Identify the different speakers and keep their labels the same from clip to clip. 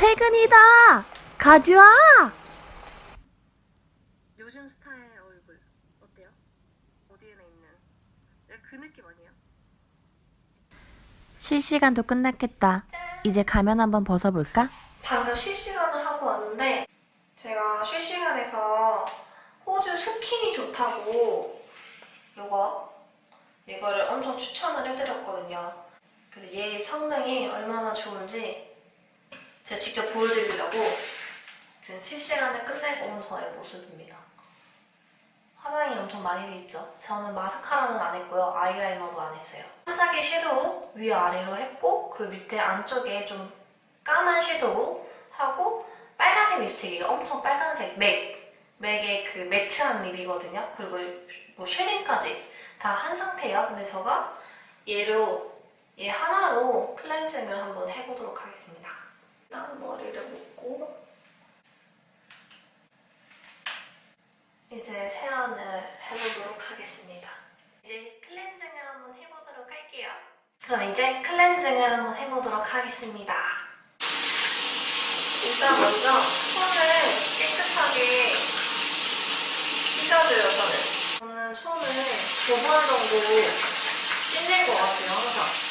Speaker 1: 퇴근이다! 가즈아!
Speaker 2: 요즘 스타의 얼굴 어때요? 어디에나 있는 약간 그 느낌 아니에요?
Speaker 1: 실시간도 끝났겠다. 이제 가면 한번 벗어볼까?
Speaker 3: 방금 실시간을 하고 왔는데 제가 실시간에서 호주 스킨이 좋다고 요거 이거를 엄청 추천을 해드렸거든요. 그래서 얘 성능이 얼마나 좋은지 제가 직접 보여드리려고 지금 실시간에 끝내고 온 저의 모습입니다. 화장이 엄청 많이 돼 있죠. 저는 마스카라는 안 했고요. 아이라이너도 안 했어요. 반짝이 섀도우 위아래로 했고 그 밑에 안쪽에 좀 까만 섀도우 하고 빨간색 립스틱이 엄청 빨간색 맥 맥의 그 매트한 립이거든요. 그리고 뭐 쉐딩까지 다 한 상태예요. 근데 제가 얘로 얘 하나로 클렌징을 한번 해보도록 하겠습니다. 일단 머리를 묶고 이제 세안을 해보도록 하겠습니다. 이제 클렌징을 한번 해보도록 할게요. 그럼 이제 클렌징을 한번 해보도록 하겠습니다. 일단 먼저 손을 깨끗하게 씻어줘요, 저는. 저는 손을 두 번 정도 씻는 것 같아요, 항상.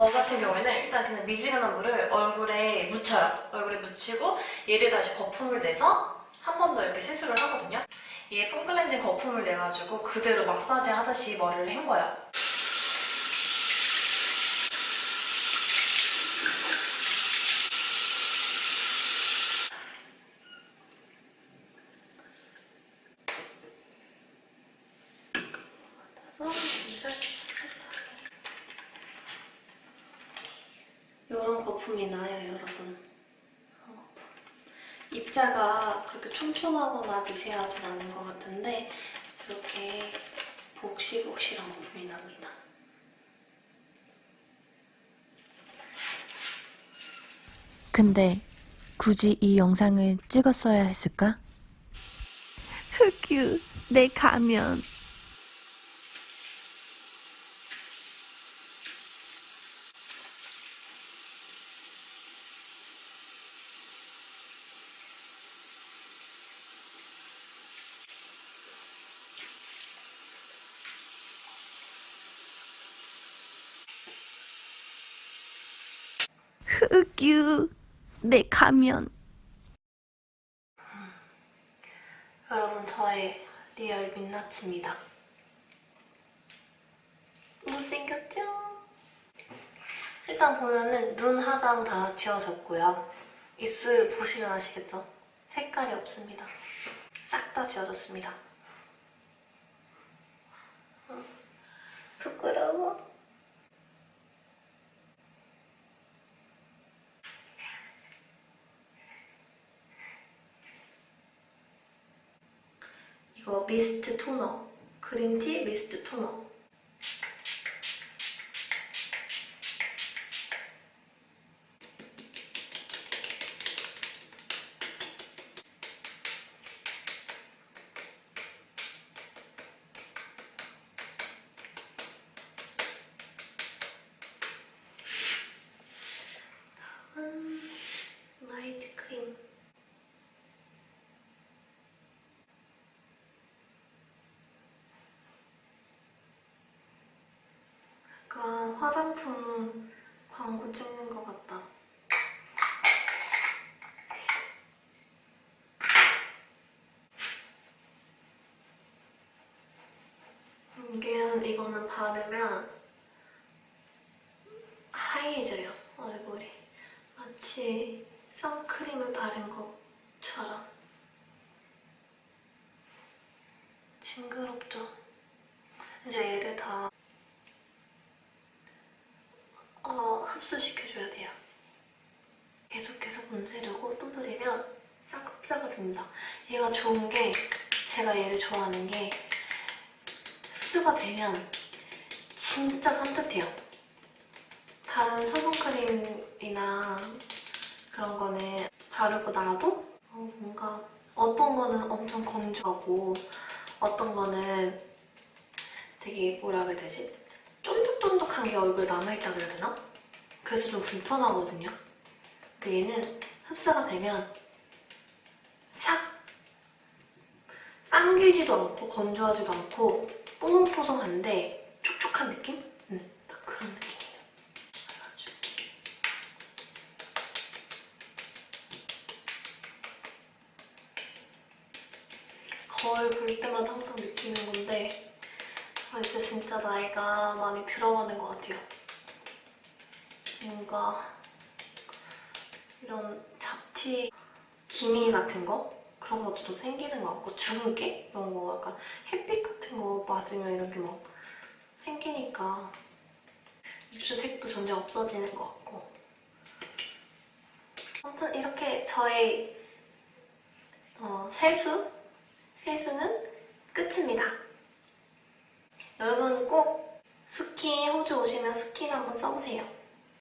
Speaker 3: 저 같은 경우에는 일단 그냥 미지근한 물을 얼굴에 묻혀요. 얼굴에 묻히고 얘를 다시 거품을 내서 한 번 더 이렇게 세수를 하거든요. 얘 폼클렌징 거품을 내가지고 그대로 마사지 하듯이 머리를 헹궈요. 이런 거품이 나요, 여러분. 거품. 입자가 그렇게 촘촘하거나 미세하진 않은 것 같은데 이렇게 복실복실한 거품이 납니다.
Speaker 1: 근데 굳이 이 영상을 찍었어야 했을까? 흑유, 내 가면. 흑유, 내 가면.
Speaker 3: 여러분 저의 리얼 민낯입니다. 못생겼죠? 일단 보면은 눈 화장 다 지워졌고요. 입술 보시면 아시겠죠? 색깔이 없습니다. 싹 다 지워졌습니다. 어, 부끄러워. 이거 미스트 토너. 그린티 미스트 토너. 다음은 나이트 크림. 약간 화장품 광고 찍는 것 같다. 이게 이거는 바르면 하얘져요 얼굴이 마치 선크림을 바른 것처럼 징그럽죠? 이제 얘를 다 어, 흡수시켜줘야 돼요. 계속해서 문지르고 두드리면 싹 흡수가 얘가 좋은 게 제가 얘를 좋아하는 게 흡수가 되면 진짜 산뜻해요. 다른 수분 크림이나 그런 거는 바르고 나도 어, 뭔가 어떤 거는 엄청 건조하고 어떤 거는 되게 뭐라 그래야 되지? 쫀득쫀득한 게 얼굴에 남아있다 그래야 되나? 그래서 좀 불편하거든요. 근데 얘는 흡수가 되면 싹 빵기지도 않고 건조하지도 않고 뽀송뽀송한데 촉촉한 느낌? 응, 딱 그런 느낌이에요. 그래가지고 거울 볼 때마다 항상 느끼는 건데 아, 이제 진짜 나이가 많이 들어가는 것 같아요. 뭔가 이런 잡티 기미 같은 거 그런 것도 좀 생기는 것 같고 주근깨 이런 거 약간 햇빛 같은 거 맞으면 이렇게 막 생기니까 입술 색도 점점 없어지는 것 같고 아무튼 이렇게 저의 어, 세수 세수는 끝입니다. 여러분 꼭 스킨 호주 오시면 스킨 한번 써보세요.